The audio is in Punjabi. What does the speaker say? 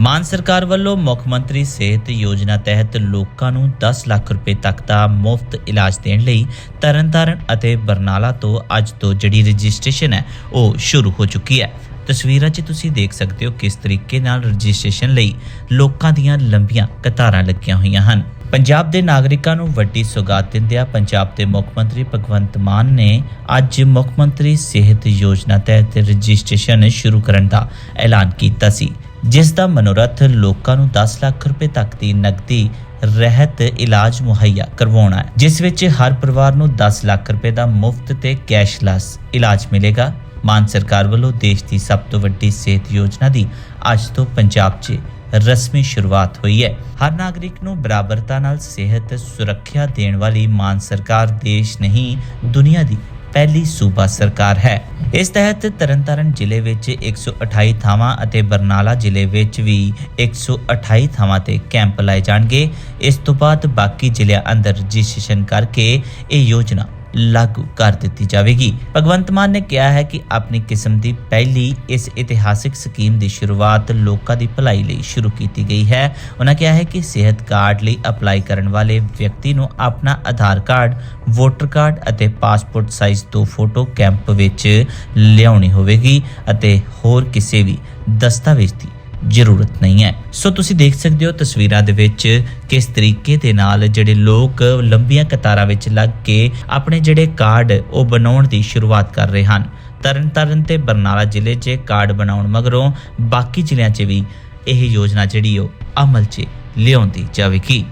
ਮਾਨ ਸਰਕਾਰ ਵੱਲੋਂ ਮੁੱਖ ਮੰਤਰੀ ਸਿਹਤ ਯੋਜਨਾ ਤਹਿਤ ਲੋਕਾਂ ਨੂੰ 10 ਲੱਖ ਰੁਪਏ ਤੱਕ ਦਾ ਮੁਫਤ ਇਲਾਜ ਦੇਣ ਲਈ ਤਰਨਤਾਰਨ ਅਤੇ ਬਰਨਾਲਾ ਤੋਂ ਅੱਜ ਤੋਂ ਜਿਹੜੀ ਰਜਿਸਟ੍ਰੇਸ਼ਨ ਹੈ, ਉਹ ਸ਼ੁਰੂ ਹੋ ਚੁੱਕੀ ਹੈ। ਤਸਵੀਰਾਂ 'ਚ ਤੁਸੀਂ ਦੇਖ ਸਕਦੇ ਹੋ ਕਿਸ ਤਰੀਕੇ ਨਾਲ ਰਜਿਸਟ੍ਰੇਸ਼ਨ ਲਈ ਲੋਕਾਂ ਦੀਆਂ ਲੰਬੀਆਂ ਕਤਾਰਾਂ ਲੱਗੀਆਂ ਹੋਈਆਂ ਹਨ। ਪੰਜਾਬ ਦੇ ਨਾਗਰਿਕਾਂ ਨੂੰ ਵੱਡੀ ਸੌਗਾਤ ਦਿੰਦਿਆਂ ਪੰਜਾਬ ਦੇ ਮੁੱਖ ਮੰਤਰੀ ਭਗਵੰਤ ਮਾਨ ਨੇ ਅੱਜ ਮੁੱਖ ਮੰਤਰੀ ਸਿਹਤ ਯੋਜਨਾ ਤਹਿਤ ਰਜਿਸਟ੍ਰੇਸ਼ਨ ਸ਼ੁਰੂ ਕਰਨ ਦਾ ਐਲਾਨ ਕੀਤਾ ਸੀ। ਜਿਸ ਦਾ ਮਨੋਰਥ ਲੋਕਾਂ ਨੂੰ 10 ਲੱਖ ਰੁਪਏ ਤੱਕ ਦੀ ਨਕਦੀ ਰਹਿਤ ਇਲਾਜ ਮੁਹੱਈਆ ਕਰਵਾਉਣਾ ਹੈ, ਜਿਸ ਵਿੱਚ ਹਰ ਪਰਿਵਾਰ ਨੂੰ 10 ਲੱਖ ਰੁਪਏ ਦਾ ਮੁਫਤ ਤੇ ਕੈਸ਼ਲੈਸ ਇਲਾਜ ਮਿਲੇਗਾ। ਮਾਨ ਸਰਕਾਰ ਵੱਲੋਂ ਦੇਸ਼ ਦੀ ਸਭ ਤੋਂ ਵੱਡੀ ਸਿਹਤ ਯੋਜਨਾ ਦੀ ਅੱਜ ਤੋਂ ਪੰਜਾਬ 'ਚ ਰਸਮੀ ਸ਼ੁਰੂਆਤ ਹੋਈ ਹੈ। ਹਰ ਨਾਗਰਿਕ ਨੂੰ ਬਰਾਬਰਤਾ ਨਾਲ ਸਿਹਤ ਸੁਰੱਖਿਆ ਦੇਣ ਵਾਲੀ ਮਾਨ ਸਰਕਾਰ ਦੇਸ਼ ਨਹੀਂ, ਦੁਨੀਆ ਦੀ ਪਹਿਲੀ ਸੂਬਾ ਸਰਕਾਰ ਹੈ। ਇਸ ਤਹਿਤ ਤਰਨਤਾਰਨ ਜ਼ਿਲ੍ਹੇ ਵਿੱਚ 128 ਥਾਵਾਂ ਅਤੇ ਬਰਨਾਲਾ ਜ਼ਿਲ੍ਹੇ ਵਿੱਚ ਵੀ 128 ਥਾਵਾਂ ਤੇ ਕੈਂਪ ਲਾਏ ਜਾਣਗੇ। ਇਸ ਤੋਂ ਬਾਅਦ ਬਾਕੀ ਜ਼ਿਲ੍ਹਿਆਂ ਅੰਦਰ ਰਜਿਸਟ੍ਰੇਸ਼ਨ ਕਰਕੇ ਇਹ ਯੋਜਨਾ ਲਾਗੂ ਕਰ ਦਿੱਤੀ ਜਾਵੇਗੀ। ਭਗਵੰਤ ਮਾਨ ਨੇ ਕਿਹਾ ਹੈ ਕਿ ਆਪਣੀ ਕਿਸਮ ਦੀ ਪਹਿਲੀ ਇਸ ਇਤਿਹਾਸਿਕ ਸਕੀਮ ਦੀ ਸ਼ੁਰੂਆਤ ਲੋਕਾਂ ਦੀ ਭਲਾਈ ਲਈ ਸ਼ੁਰੂ ਕੀਤੀ ਗਈ ਹੈ। ਉਹਨਾਂ ਕਿਹਾ ਹੈ ਕਿ ਸਿਹਤ ਕਾਰਡ ਲਈ ਅਪਲਾਈ ਕਰਨ ਵਾਲੇ ਵਿਅਕਤੀ ਨੂੰ ਆਪਣਾ ਆਧਾਰ ਕਾਰਡ, ਵੋਟਰ ਕਾਰਡ ਅਤੇ ਪਾਸਪੋਰਟ ਸਾਈਜ਼ ਦੋ ਫੋਟੋ ਕੈਂਪ ਵਿੱਚ ਲਿਆਉਣੀ ਹੋਵੇਗੀ ਅਤੇ ਹੋਰ ਕਿਸੇ ਵੀ ਦਸਤਾਵੇਜ਼ ਦੀ ਜ਼ਰੂਰਤ ਨਹੀਂ ਹੈ। ਸੋ ਤੁਸੀਂ ਦੇਖ ਸਕਦੇ ਹੋ ਤਸਵੀਰਾਂ ਦੇ ਵਿੱਚ ਕਿਸ ਤਰੀਕੇ ਦੇ ਨਾਲ ਜਿਹੜੇ ਲੋਕ ਲੰਬੀਆਂ ਕਤਾਰਾਂ ਵਿੱਚ ਲੱਗ ਕੇ ਆਪਣੇ ਜਿਹੜੇ ਕਾਰਡ ਉਹ ਬਣਾਉਣ ਦੀ ਸ਼ੁਰੂਆਤ ਕਰ ਰਹੇ ਹਨ। ਤਰਨਤਾਰਨ ਤੇ ਬਰਨਾਲਾ ਜ਼ਿਲ੍ਹੇ 'ਚ ਕਾਰਡ ਬਣਾਉਣ ਮਗਰੋਂ ਬਾਕੀ ਜ਼ਿਲ੍ਹਿਆਂ 'ਚ ਵੀ ਇਹ ਯੋਜਨਾ ਜਿਹੜੀ ਉਹ ਅਮਲ 'ਚ ਲਿਆਉਂਦੀ ਜਾਵੇਗੀ।